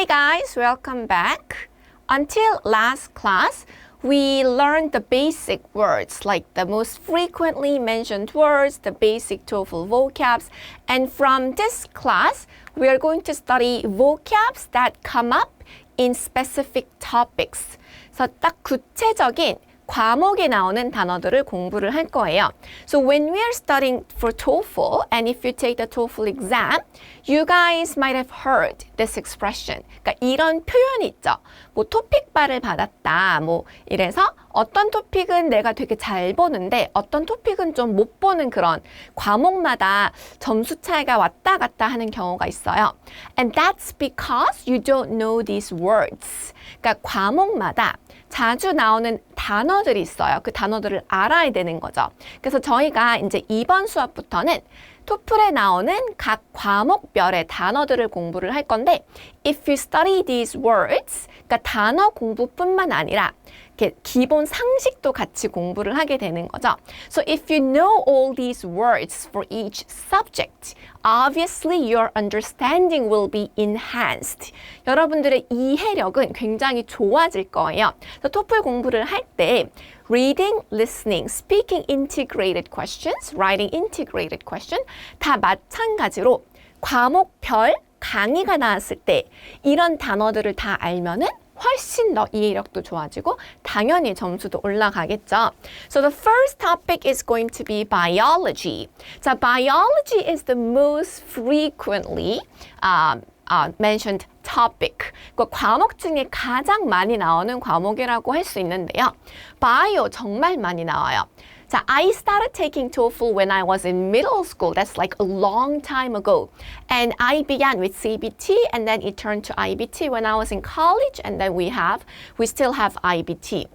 Hi guys, welcome back. Until last class, we learned the basic words like the most frequently mentioned words, the basic TOEFL vocabs, and from this class, we are going to study vocabs that come up in specific topics. 그래서 딱 구체적인 과목에 나오는 단어들을 공부를 할 거예요. So when we are studying for TOEFL and if you take the TOEFL exam, you guys might have heard this expression. 그러니까 이런 표현이 있죠. 뭐 토픽바를 받았다. 뭐 이래서 어떤 토픽은 내가 되게 잘 보는데 어떤 토픽은 좀 못 보는 그런 과목마다 점수 차이가 왔다 갔다 하는 경우가 있어요. And that's because you don't know these words. 그러니까 과목마다 자주 나오는 단어들이 있어요. 그 단어들을 알아야 되는 거죠. 그래서 저희가 이제 이번 수업부터는 토플에 나오는 각 과목별의 단어들을 공부를 할 건데 if you study these words 그러니까 단어 공부뿐만 아니라 이렇게 기본 상식도 같이 공부를 하게 되는 거죠. So if you know all these words for each subject, obviously your understanding will be enhanced. 여러분들의 이해력은 굉장히 좋아질 거예요. 그래서 토플 공부를 할 때 reading, listening, speaking integrated questions, writing integrated question 다 마찬가지로 과목별 강의가 나왔을 때 이런 단어들을 다 알면은 훨씬 더 이해력도 좋아지고 당연히 점수도 올라가겠죠. So the first topic is going to be biology. 자, biology is the most frequently um, uh, mentioned topic. 그 과목 중에 가장 많이 나오는 과목이라고 할 수 있는데요. 바이오 정말 많이 나와요. 자, I started taking TOEFL when I was in middle school. That's like a long time ago. And I began with CBT and then it turned to IBT when I was in college and then we have we still have IBT.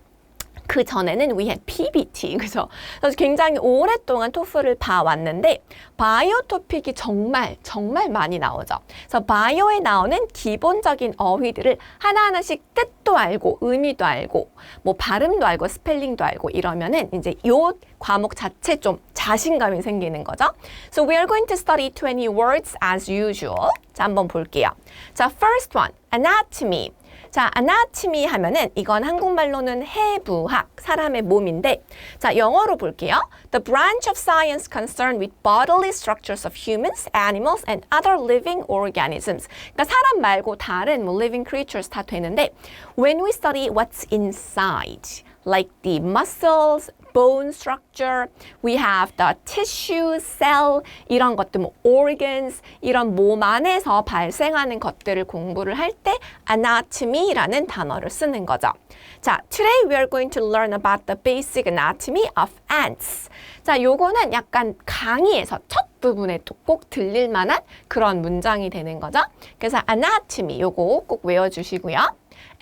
그 전에는 we had PBT. 그죠? 그래서 굉장히 오랫동안 토플을 봐왔는데 바이오 토픽이 정말 정말 많이 나오죠. 그래서 바이오에 나오는 기본적인 어휘들을 하나하나씩 뜻도 알고 의미도 알고 뭐 발음도 알고 스펠링도 알고 이러면은 이제 요 과목 자체 좀 자신감이 생기는 거죠. So we are going to study 20 words as usual. 자, 한번 볼게요. 자, first one, anatomy. 자, anatomy 하면은 이건 한국말로는 해부학, 사람의 몸인데 자, 영어로 볼게요. The branch of science concerned with bodily structures of humans, animals and other living organisms. 그러니까 사람 말고 다른 뭐 living creatures 다 되는데 when we study what's inside like the muscles, bone structure, we have the tissue, cell, 이런 것들, 뭐 organs, 이런 몸 안에서 발생하는 것들을 공부를 할 때 anatomy라는 단어를 쓰는 거죠. 자, today we are going to learn about the basic anatomy of ants. 자, 요거는 약간 강의에서 첫 부분에 꼭 들릴 만한 그런 문장이 되는 거죠. 그래서 anatomy 요거 꼭 외워 주시고요.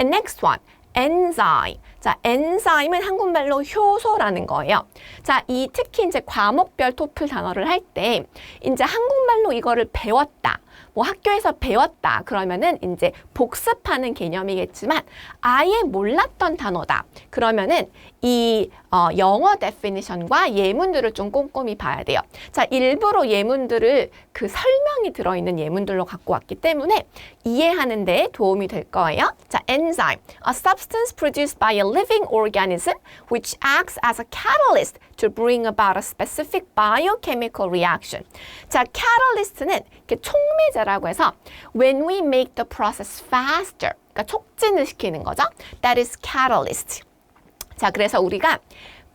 And next one. enzyme. 자, 엔자임은 한국말로 효소라는 거예요. 자, 이 특히 이제 과목별 토플 단어를 할 때 이제 한국말로 이거를 배웠다. 뭐 학교에서 배웠다. 그러면은 이제 복습하는 개념이겠지만 아예 몰랐던 단어다. 그러면은 이 어, 영어 데피니션과 예문들을 좀 꼼꼼히 봐야 돼요. 자, 일부러 예문들을 그 설명이 들어있는 예문들로 갖고 왔기 때문에 이해하는 데 도움이 될 거예요. 자, enzyme, a substance produced by a living organism which acts as a catalyst to bring about a specific biochemical reaction. 자, catalyst는 촉매제라고 해서 when we make the process faster, 그러니까 촉진을 시키는 거죠. That is catalyst. 자, 그래서 우리가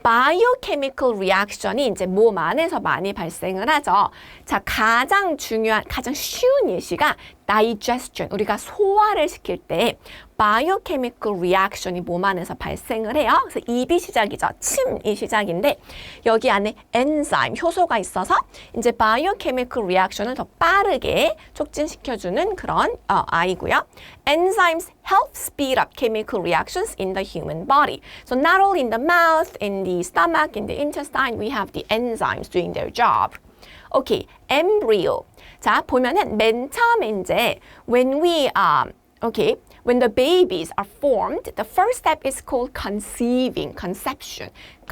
바이오케미컬 리액션이 이제 몸 안에서 많이 발생을 하죠. 자, 가장 중요한, 가장 쉬운 예시가 digestion, 우리가 소화를 시킬 때 biochemical reaction이 몸 안에서 발생을 해요. 그래서 입이 시작이죠. 침이 시작인데 여기 안에 엔자임, 효소가 있어서 이제 biochemical reaction을 더 빠르게 촉진시켜 주는 그런 어, 아이고요. Enzymes help speed up chemical reactions in the human body. So not only in the mouth, in the stomach, in the intestine, we have the enzymes doing their job. 오케이, embryo. 자, 보면은 맨 처음에 이제 when we um, Okay, when the babies are formed, the first step is called conceiving, conception.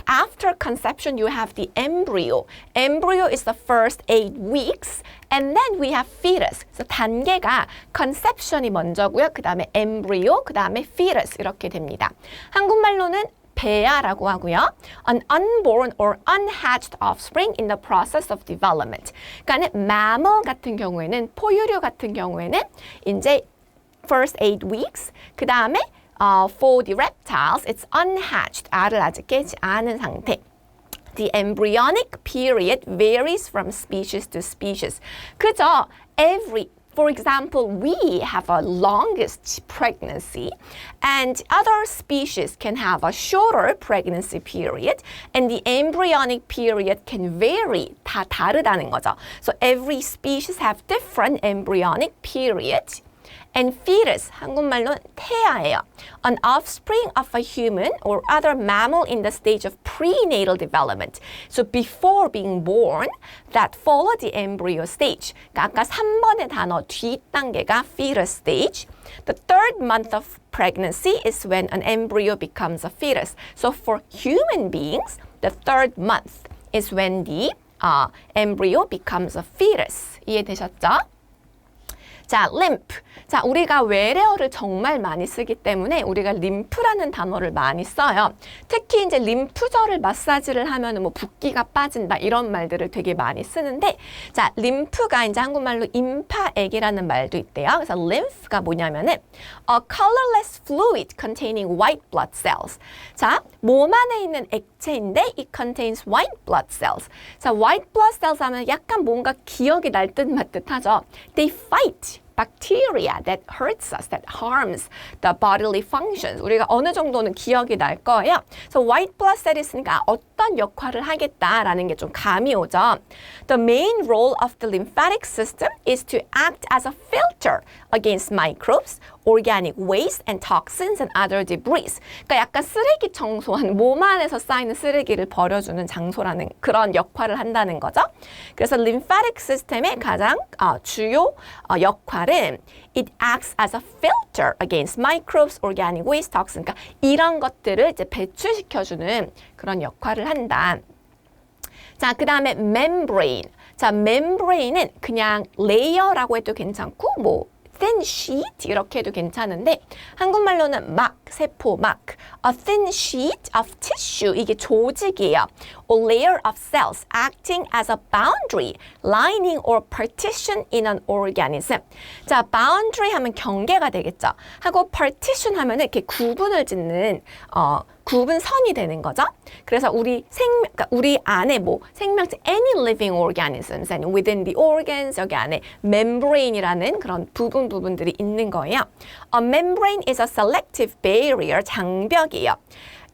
After conception, you have the embryo. Embryo is the first eight weeks, and then we have fetus. 그래서 단계가 conception이 먼저고요. 그 다음에 embryo, 그 다음에 fetus 이렇게 됩니다. 한국말로는 배아라고 하고요. An unborn or unhatched offspring in the process of development. 그러니까 mammal 같은 경우에는 포유류 같은 경우에는 이제 first eight weeks. 그 다음에 uh, for the reptiles, it's unhatched. 알을 아직 깨지 않은 상태. The embryonic period varies from species to species. 그저 every For example, we have a longest pregnancy and other species can have a shorter pregnancy period and the embryonic period can vary. 다 다르다는 거죠. So every species have different embryonic periods. And fetus, 한국말로 태아예요. An offspring of a human or other mammal in the stage of prenatal development. So before being born, that follow the embryo stage. 그러니까 아까 3번의 단어 뒷단계가 fetus stage. The third month of pregnancy is when an embryo becomes a fetus. So for human beings, the third month is when the uh, embryo becomes a fetus. 이해되셨죠? 자, lymph. 자, 우리가 외래어를 정말 많이 쓰기 때문에 우리가 림프라는 단어를 많이 써요. 특히 이제 림프절을 마사지를 하면 뭐 붓기가 빠진다 이런 말들을 되게 많이 쓰는데 자, 림프가 이제 한국말로 임파액이라는 말도 있대요. 그래서 lymph가 뭐냐면은 a colorless fluid containing white blood cells. 자, 몸 안에 있는 액체인데 it contains white blood cells. 자, white blood cells 하면 약간 뭔가 기억이 날 듯 말 듯 하죠. They fight bacteria that hurts us, that harms the bodily functions. 우리가 어느 정도는 기억이 날 거예요. So white blood cell 있으니까 어떤 역할을 하겠다라는 게 좀 감이 오죠. The main role of the lymphatic system is to act as a filter against microbes, organic waste and toxins and other debris. 그러니까 약간 쓰레기 청소한 몸 안에서 쌓이는 쓰레기를 버려주는 장소라는 그런 역할을 한다는 거죠. 그래서 lymphatic system의 가장 어, 주요 어, 역할은 it acts as a filter against microbes, organic waste, toxins. 그러니까 이런 것들을 이제 배출시켜주는 그런 역할을 한다. 자, 그 다음에 membrane. 자, membrane은 그냥 레이어라고 해도 괜찮고, 뭐, thin sheet 이렇게 해도 괜찮은데 한국말로는 막, 세포, 막 a thin sheet of tissue 이게 조직이에요. or layer of cells acting as a boundary, lining or partition in an organism. 자, boundary 하면 경계가 되겠죠. 하고 partition 하면은 이렇게 구분을 짓는 어 구분선이 되는 거죠. 그래서 우리 생명, 그러니까 우리 안에 뭐 생명체 any living organisms and within the organs 여기 안에 membrane이라는 그런 부분 부분들이 있는 거예요. A membrane is a selective barrier 장벽이에요.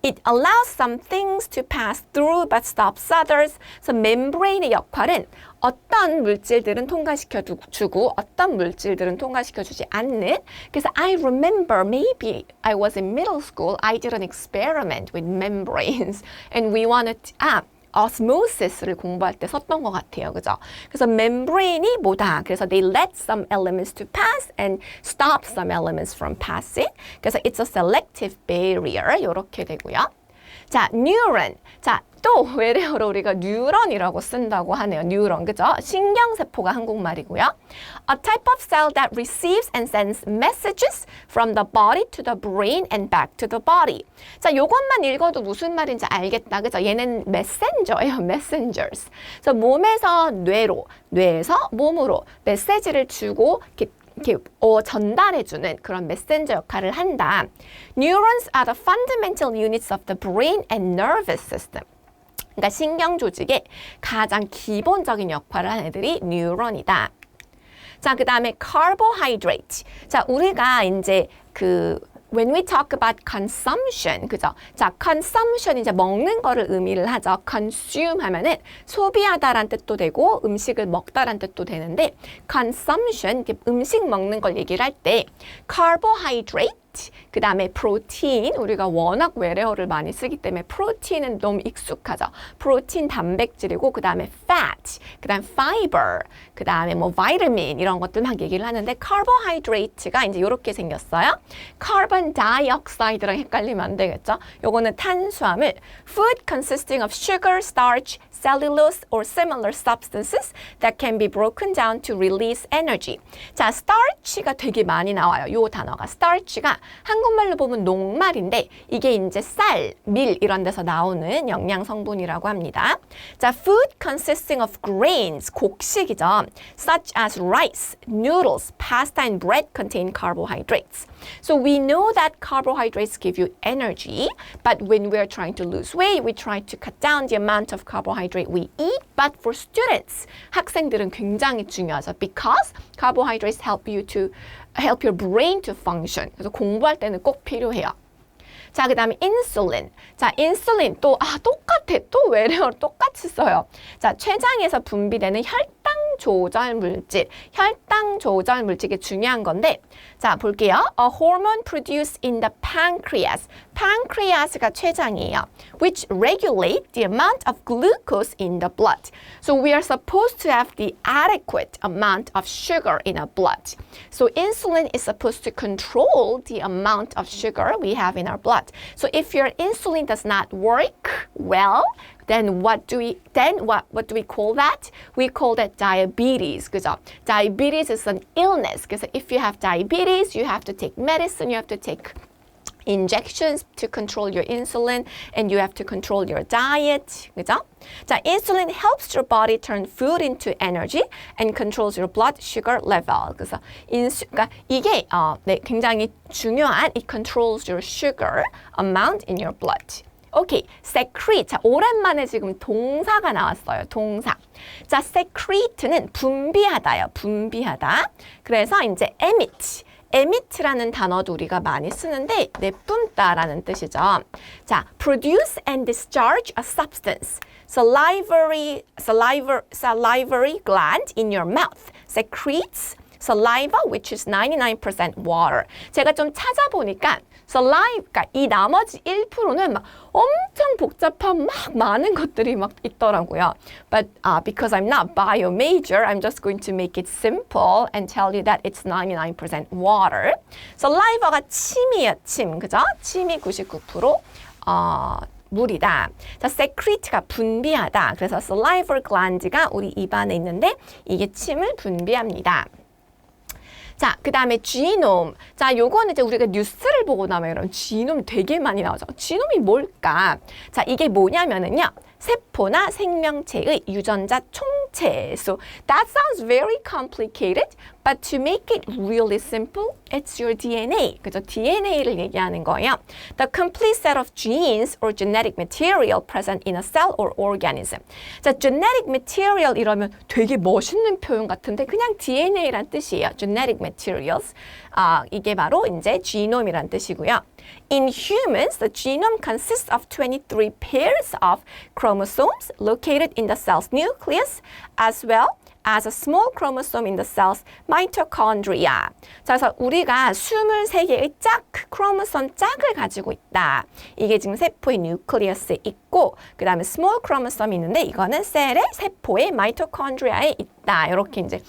It allows some things to pass through but stops others. 그래서 membrane의 역할은 어떤 물질들은 통과시켜 주고 어떤 물질들은 통과시켜 주지 않는. 그래서 I remember maybe I was in middle school. I did an experiment with membranes and we wanted to, 아 osmosis를 공부할 때 썼던 것 같아요. 그죠? 그래서 membrane이 뭐다? 그래서 they let some elements to pass and stop some elements from passing. 그래서 it's a selective barrier. 이렇게 되고요. 자, neuron. 자, 또 외래어로 우리가 뉴런이라고 쓴다고 하네요. 뉴런, 그죠? 신경세포가 한국말이고요. A type of cell that receives and sends messages from the body to the brain and back to the body. 자, 요것만 읽어도 무슨 말인지 알겠다, 그죠? 얘는 메신저예요, messengers. 그래서 몸에서 뇌로, 뇌에서 몸으로 메시지를 주고 이렇게 어, 전달해주는 그런 메신저 역할을 한다. Neurons are the fundamental units of the brain and nervous system. 그러니까 신경 조직의 가장 기본적인 역할을 하는 애들이 뉴런이다. 자, 그 다음에 carbohydrate. 자, 우리가 이제 그 when we talk about consumption, 그죠? 자, consumption 이제 먹는 거를 의미를 하죠. consume 하면은 소비하다란 뜻도 되고 음식을 먹다란 뜻도 되는데 consumption 음식 먹는 걸 얘기를 할 때 carbohydrate fat, 그 다음에 protein, 우리가 워낙 외래어를 많이 쓰기 때문에 프로틴은 너무 익숙하죠. 프로틴 단백질이고 그 다음에 fat, 그 다음 fiber, 그 다음에 뭐 vitamin 이런 것들 막 얘기를 하는데 carbohydrate가 이제 이렇게 생겼어요. carbon dioxide랑 헷갈리면 안 되겠죠. 요거는 탄수화물, food consisting of sugar, starch, cellulose or similar substances that can be broken down to release energy. 자, starch가 되게 많이 나와요. 요 단어가 starch가 한국말로 보면 녹말인데 이게 이제 쌀, 밀 이런 데서 나오는 영양 성분이라고 합니다. 자, food consisting of grains 곡식이죠. such as rice, noodles, pasta and bread contain carbohydrates. So we know that carbohydrates give you energy, but when we're trying to lose weight, we try to cut down the amount of carbohydrate we eat. But for students, 학생들은 굉장히 중요하죠. Because carbohydrates help you to help your brain to function. 그래서 공부할 때는 꼭 필요해요. 자, 그 다음에 인슐린. 자, 인슐린 또, 아, 똑같아. 또 외래어로 똑같이 써요. 자, 췌장에서 분비되는 혈당 조절 물질. 혈당 조절 물질이 중요한 건데, 자, 볼게요. A hormone produced in the pancreas. pancreas가 췌장이에요. which regulate the amount of glucose in the blood. So we are supposed to have the adequate amount of sugar in our blood. So insulin is supposed to control the amount of sugar we have in our blood. that. So if your insulin does not work well, then what do we then what, what do we call that? We call that diabetes. because Diabetes is an illness. because if you have diabetes, you have to take medicine, you have to take injections to control your insulin and you have to control your diet. 그죠? 자, insulin helps your body turn food into energy and controls your blood sugar level. 그래서 인수, 그러니까 이게 어, 네, 굉장히 중요한 it controls your sugar amount in your blood. 오케이, secrete. 자, 오랜만에 지금 동사가 나왔어요. 동사. 자, secrete는 분비하다요. 분비하다. 그래서 이제 emit. emit라는 단어도 우리가 많이 쓰는데 내뿜다라는 뜻이죠. 자, produce and discharge a substance. Salivary, saliva, salivary gland in your mouth secretes saliva, which is 99% water. 제가 좀 찾아보니까 saliva, 그러니까 이 나머지 1%는 막 엄청 복잡한 막 많은 것들이 막 있더라고요. But uh, because I'm not bio major, I'm just going to make it simple and tell you that it's 99% water. saliva가 침이에요, 침. 그죠? 침이 99% 어, 물이다. 자, secrete가 분비하다. 그래서 salivary gland가 우리 입안에 있는데 이게 침을 분비합니다. 자, 그 다음에 지놈. 자, 요거는 이제 우리가 뉴스를 보고 나면 이런 지놈 되게 많이 나오죠. 지놈이 뭘까? 자, 이게 뭐냐면은요. 세포 나 생명체의 유전자 총체. So that sounds very complicated, but to make it really simple, it's your DNA. 그죠? DNA를 얘기하는 거예요. The complete set of genes or genetic material present in a cell or organism. 자, genetic material 이러면 되게 멋있는 표현 같은데 그냥 DNA란 뜻이에요. genetic materials. 아, 이게 바로 이제 genome이란 뜻이고요. In humans, the genome consists of 23 pairs of chromosomes located in the cell's nucleus as well as a small chromosome in the cell's mitochondria. 자, 그래서 우리가 23개의 짝, 크로모솜 짝을 가지고 있다. 이게 지금 세포의 뉴클리어스에 있고, 그 다음에 small chromosome 있는데 이거는 셀의 세포의 mitochondria에 있다. 이렇게 이제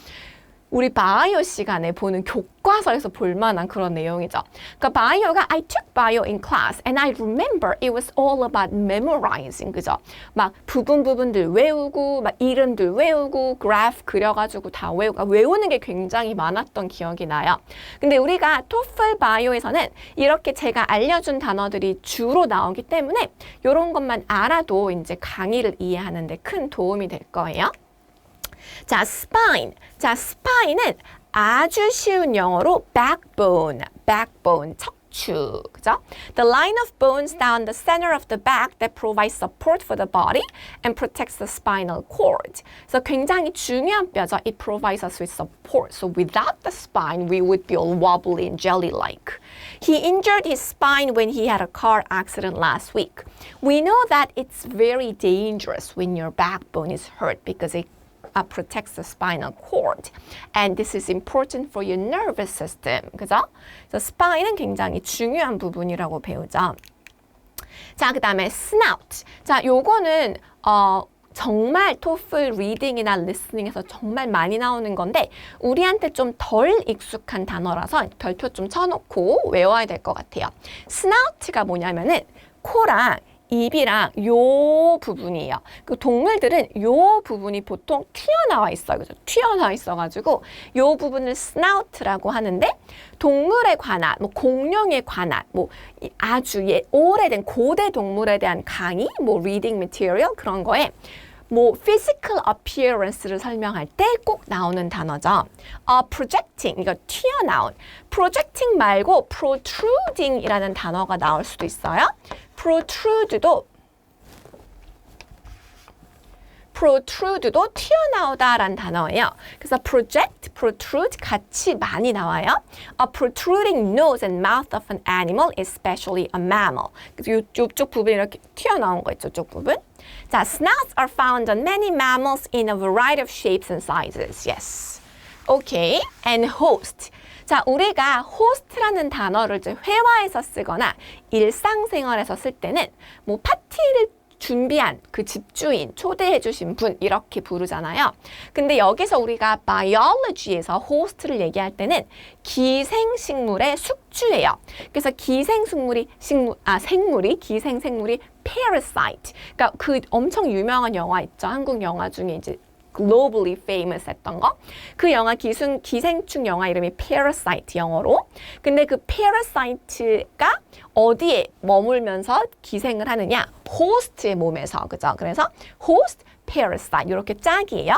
우리 바이오 시간에 보는 교과서에서 볼 만한 그런 내용이죠. 그러니까 바이오가 I took bio in class and I remember it was all about memorizing. 그죠? 막 부분 부분들 외우고 막 이름들 외우고 그래프 그려 가지고 다 외우고 그러니까 외우는 게 굉장히 많았던 기억이 나요. 근데 우리가 토플 바이오에서는 이렇게 제가 알려 준 단어들이 주로 나오기 때문에 이런 것만 알아도 이제 강의를 이해하는 데 큰 도움이 될 거예요. 자, spine. 자, spine은 아주 쉬운 영어로 backbone, backbone, 척추. 그죠? The line of bones down the center of the back that provides support for the body and protects the spinal cord. 그래서 굉장히 중요한 뼈죠. It provides us with support. So without the spine, we would be all wobbly and jelly-like. He injured his spine when he had a car accident last week. We know that it's very dangerous when your backbone is hurt because it uh, protects the spinal cord. And this is important for your nervous system. 그죠? 그래서 spine은 굉장히 중요한 부분이라고 배우죠. 자, 그 다음에 snout. 자, 요거는, 어, 정말 토플 리딩이나 리스닝에서 정말 많이 나오는 건데 우리한테 좀 덜 익숙한 단어라서 별표 좀 쳐놓고 외워야 될 것 같아요. 스나우트가 뭐냐면은 코랑 입이랑 요 부분이에요. 그 동물들은 요 부분이 보통 튀어나와 있어요. 그죠? 튀어나와 있어가지고 요 부분을 스나우트라고 하는데 동물에 관한, 뭐 공룡에 관한, 뭐 이- 아주 예, 오래된 고대 동물에 대한 강의, 뭐 reading material 그런 거에 뭐 physical appearance를 설명할 때 꼭 나오는 단어죠. 어, projecting 이거 튀어나온. projecting 말고 protruding이라는 단어가 나올 수도 있어요. protrude도 protrude도 튀어나오다라는 단어예요. 그래서 project, protrude 같이 많이 나와요. A protruding nose and mouth of an animal, especially a mammal. 그래서 요, 요쪽 부분 이렇게 튀어나온 거 있죠, 쪽 부분. 자, snouts are found on many mammals in a variety of shapes and sizes. Yes. Okay. And host. 자, 우리가 host라는 단어를 이제 회화에서 쓰거나 일상생활에서 쓸 때는 뭐 파티를 준비한 그 집주인, 초대해 주신 분 이렇게 부르잖아요. 근데 여기서 우리가 biology에서 host를 얘기할 때는 기생식물의 숙주예요. 그래서 기생식물이 식물 아 생물이 기생생물이 parasite. 그러니까 그 엄청 유명한 영화 있죠. 한국 영화 중에 이제 globally famous 했던 거. 그 영화 기승, 기생충 영화 이름이 Parasite 영어로. 근데 그 Parasite가 어디에 머물면서 기생을 하느냐? host의 몸에서. 그죠? 그래서 host, parasite 이렇게 짝이에요.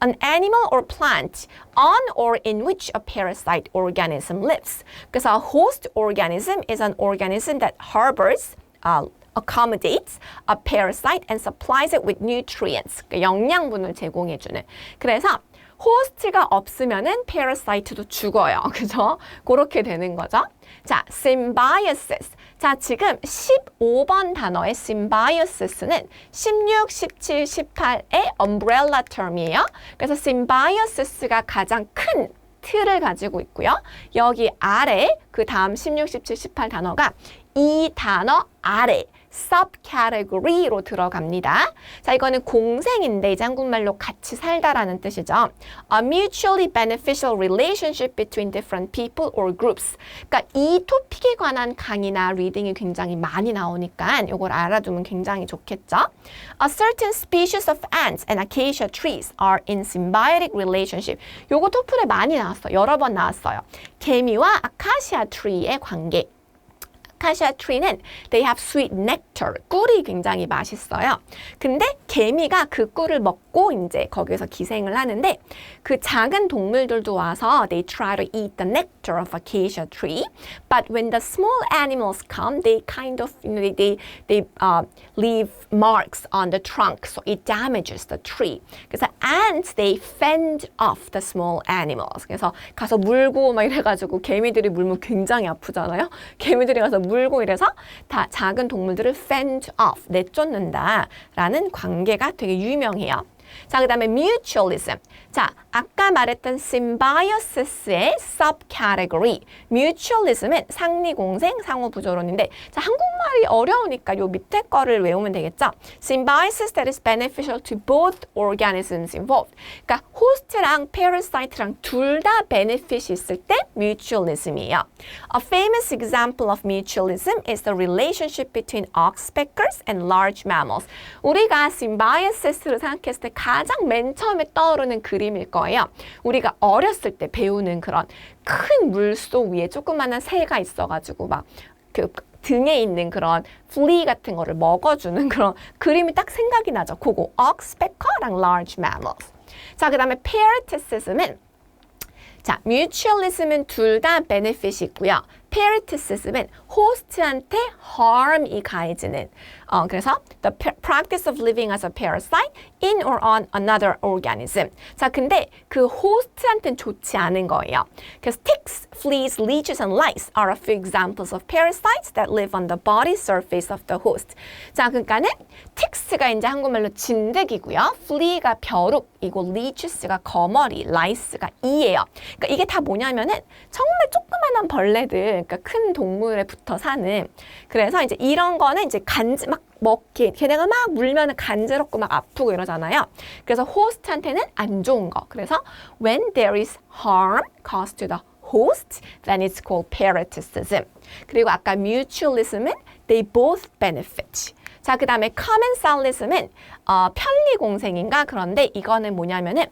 An animal or plant on or in which a parasite organism lives. 그래서 host organism is an organism that harbors uh, accommodates a parasite and supplies it with nutrients. 그러니까 영양분을 제공해주는. 그래서 호스트가 없으면은 parasite도 죽어요. 그죠? 그렇게 되는 거죠. 자, symbiosis. 자, 지금 15번 단어의 symbiosis는 16, 17, 18의 umbrella term이에요. 그래서 symbiosis가 가장 큰 틀을 가지고 있고요. 여기 아래 그 다음 16, 17, 18 단어가 이 단어 아래 subcategory로 들어갑니다. 자, 이거는 공생인데 이제 한국말로 같이 살다라는 뜻이죠. A mutually beneficial relationship between different people or groups. 그러니까 이 토픽에 관한 강의나 리딩이 굉장히 많이 나오니까 이걸 알아두면 굉장히 좋겠죠. A certain species of ants and acacia trees are in symbiotic relationship. 요거 토플에 많이 나왔어요. 여러 번 나왔어요. 개미와 아카시아 트리의 관계. 아카시아 트리는 they have sweet nectar. 꿀이 굉장히 맛있어요. 근데 개미가 그 꿀을 먹고 이제 거기서 기생을 하는데 그 작은 동물들도 와서 they try to eat the nectar of acacia tree. But when the small animals come, they kind of you know they they, they uh, leave marks on the trunk, so it damages the tree. 그래서 ants they fend off the small animals. 그래서 가서 물고 막 이래가지고 개미들이 물면 굉장히 아프잖아요. 개미들이 가서 물고 이래서 다 작은 동물들을 fend off 내쫓는다라는 관계가 되게 유명해요. 자, 그 다음에 mutualism. 자, 아까 말했던 symbiosis의 subcategory. mutualism은 상리공생, 상호부조론인데, 자, 한국말이 어려우니까 요 밑에 거를 외우면 되겠죠? symbiosis that is beneficial to both organisms involved. 그러니까 호스트랑 parasite랑 둘 다 benefit이 있을 때 mutualism이에요. A famous example of mutualism is the relationship between oxpeckers and large mammals. 우리가 symbiosis를 생각했을 때 가장 맨 처음에 떠오르는 그림일 거예요. 우리가 어렸을 때 배우는 그런 큰 물속 위에 조그마한 새가 있어가지고 막 그 등에 있는 그런 flea 같은 거를 먹어주는 그런 그림이 딱 생각이 나죠. 그거 oxpecker랑 large mammals. 자, 그 다음에 parasitism은 자, mutualism은 둘 다 benefit이 있고요. parasitism은 호스트한테 harm이 가해지는. 어, 그래서 the practice of living as a parasite in or on another organism. 자, 근데 그 호스트한테는 좋지 않은 거예요. Because ticks, fleas, leeches, and lice are a few examples of parasites that live on the body surface of the host. 자, 그러니까는 ticks가 이제 한국말로 진드기고요. flea가 벼룩이고 leeches가 거머리, lice가 이예요. 그러니까 이게 다 뭐냐면은 정말 조그만한 벌레들, 그러니까 큰 동물에 붙어 사는. 그래서 이제 이런 거는 이제 간지 막 먹기, 걔네가 막 물면은 간지럽고 막 아프고 이러잖아요. 그래서 호스트한테는 안 좋은 거. 그래서 when there is harm caused to the host, then it's called parasitism. 그리고 아까 mutualism은 they both benefit. 자, 그 다음에 commensalism은 어, 편리공생인가? 그런데 이거는 뭐냐면은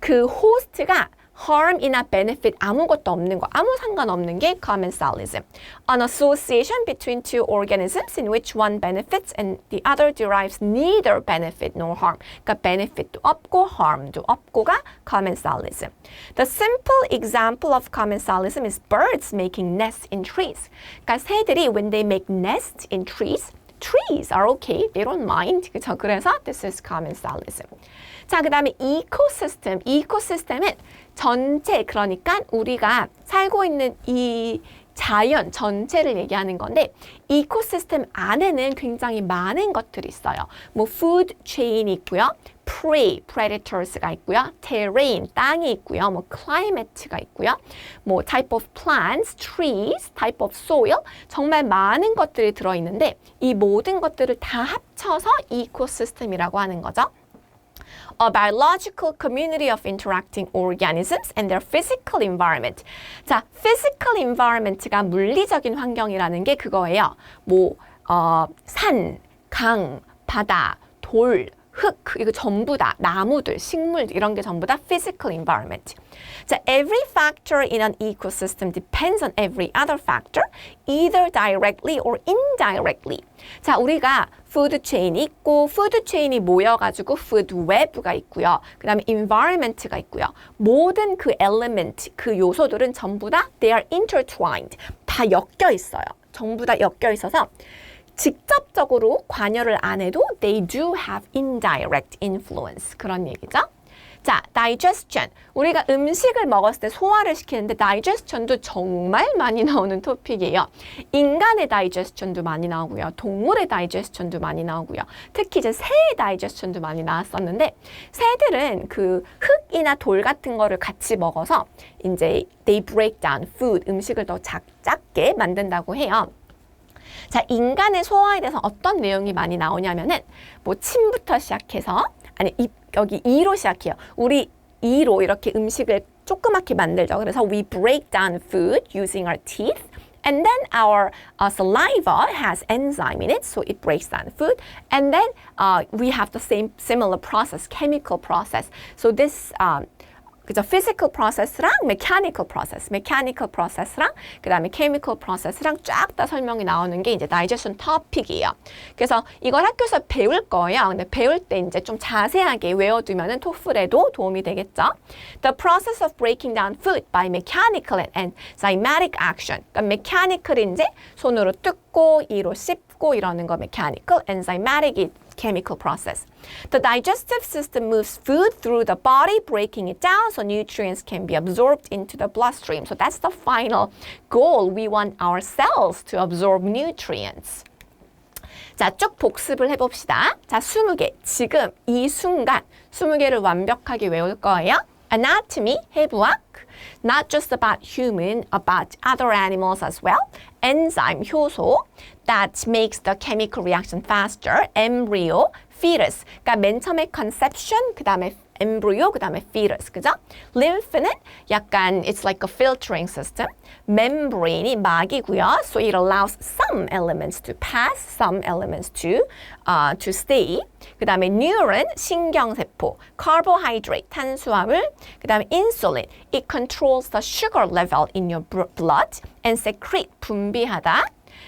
그 호스트가 harm이나 benefit 아무것도 없는 거, 아무 상관없는 게 commensalism. An association between two organisms in which one benefits and the other derives neither benefit nor harm. 그러니까 benefit도 없고 harm도 없고가 commensalism. The simple example of commensalism is birds making nests in trees. 그러니까 새들이 when they make nests in trees, trees are okay. They don't mind. 그렇죠? 그래서 this is commensalism. 자, 그 다음에 이코시스템. 이코시스템은 전체, 그러니까 우리가 살고 있는 이 자연 전체를 얘기하는 건데 이코시스템 안에는 굉장히 많은 것들이 있어요. 뭐 food chain이 있고요. prey, predators가 있고요. terrain, 땅이 있고요. 뭐 climate가 있고요. 뭐 type of plants, trees, type of soil 정말 많은 것들이 들어 있는데 이 모든 것들을 다 합쳐서 이코시스템이라고 하는 거죠. A biological community of interacting organisms and their physical environment. 자, physical environment가 물리적인 환경이라는 게 그거예요. 뭐, 어, 산, 강, 바다, 돌, 흙, 이거 전부 다 나무들, 식물 이런 게 전부 다 physical environment. 자, every factor in an ecosystem depends on every other factor, either directly or indirectly. 자, 우리가 food chain이 있고 food chain이 모여 가지고 food web가 있고요. 그 다음에 environment가 있고요. 모든 그 element, 그 요소들은 전부 다 they are intertwined. 다 엮여 있어요. 전부 다 엮여 있어서 직접적으로 관여를 안 해도 they do have indirect influence. 그런 얘기죠. 자, digestion. 우리가 음식을 먹었을 때 소화를 시키는데 digestion도 정말 많이 나오는 토픽이에요. 인간의 digestion도 많이 나오고요. 동물의 digestion도 많이 나오고요. 특히 이제 새의 digestion도 많이 나왔었는데 새들은 그 흙이나 돌 같은 거를 같이 먹어서 이제 they break down food 음식을 더 작, 작게 만든다고 해요. 자, 인간의 소화에 대해서 어떤 내용이 많이 나오냐면은 뭐 침부터 시작해서 아니 입 여기 이로 시작해요. 우리 이로 이렇게 음식을 조그맣게 만들죠. 그래서 we break down food using our teeth. And then our uh, saliva has enzyme in it, so it breaks down food. And then uh, we have the same similar process, chemical process. So this um, 그죠? physical process랑 mechanical process, mechanical process랑 그 다음에 chemical process랑 쫙 다 설명이 나오는 게 이제 digestion topic이에요. 그래서 이걸 학교에서 배울 거예요. 근데 배울 때 이제 좀 자세하게 외워두면은 토플에도 도움이 되겠죠. The process of breaking down food by mechanical and enzymatic action. 그러니까 mechanical 이제 손으로 뜯고 이로 씹고 이러는 거 mechanical, enzymatic chemical process. The digestive system moves food through the body, breaking it down so nutrients can be absorbed into the bloodstream. So that's the final goal. We want our cells to absorb nutrients. 자, 쭉 복습을 해봅시다. 자, 20개. 지금 이 순간 20개를 완벽하게 외울 거예요. Anatomy, 해부학. Not just about human, about other animals as well. Enzyme, 효소. That makes the chemical reaction faster. Embryo, fetus. 그러니까 맨 처음에 conception, 그 다음에 embryo, 그 다음에 fetus, 그죠? lymph는 약간 it's like a filtering system. membrane이 막이고요. So it allows some elements to pass, some elements to uh, to stay. 그 다음에 neuron, 신경세포, carbohydrate, 탄수화물, 그 다음에 insulin, it controls the sugar level in your blood and secrete, 분비하다.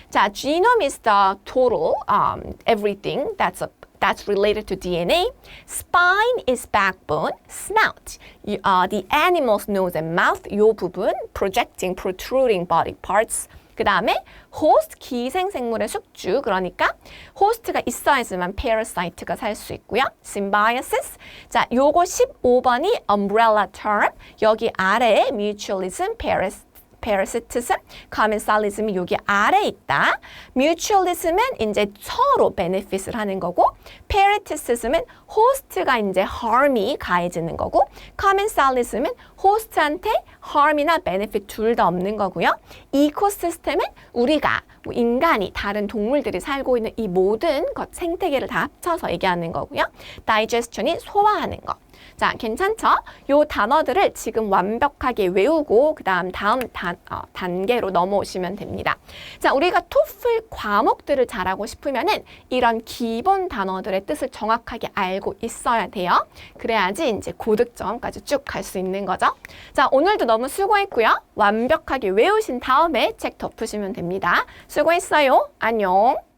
자, genome is the total, um, everything that's a that's related to DNA. Spine is backbone, snout. Uh, the animal's nose and mouth, 요 부분, projecting, protruding body parts. 그 다음에 host 기생생물의 숙주 그러니까 host가 있어야지만 parasite가 살 수 있고요. symbiosis 자 요거 15번이 umbrella term 여기 아래에 mutualism, paras parasitism, commensalism이 여기 아래 있다. mutualism은 이제 서로 benefit을 하는 거고, parasitism은 host가 이제 harm이 가해지는 거고, commensalism은 host한테 harm이나 benefit 둘 다 없는 거고요. ecosy스템은 우리가 뭐 인간이 다른 동물들이 살고 있는 이 모든 것 생태계를 다 합쳐서 얘기하는 거고요. digestion이 소화하는 거. 자, 괜찮죠? 요 단어들을 지금 완벽하게 외우고 그다음 다음 단, 어, 단계로 넘어오시면 됩니다. 자, 우리가 토플 과목들을 잘하고 싶으면은 이런 기본 단어들의 뜻을 정확하게 알고 있어야 돼요. 그래야지 이제 고득점까지 쭉 갈 수 있는 거죠. 자, 오늘도 너무 수고했고요. 완벽하게 외우신 다음에 책 덮으시면 됩니다. 수고했어요. 안녕.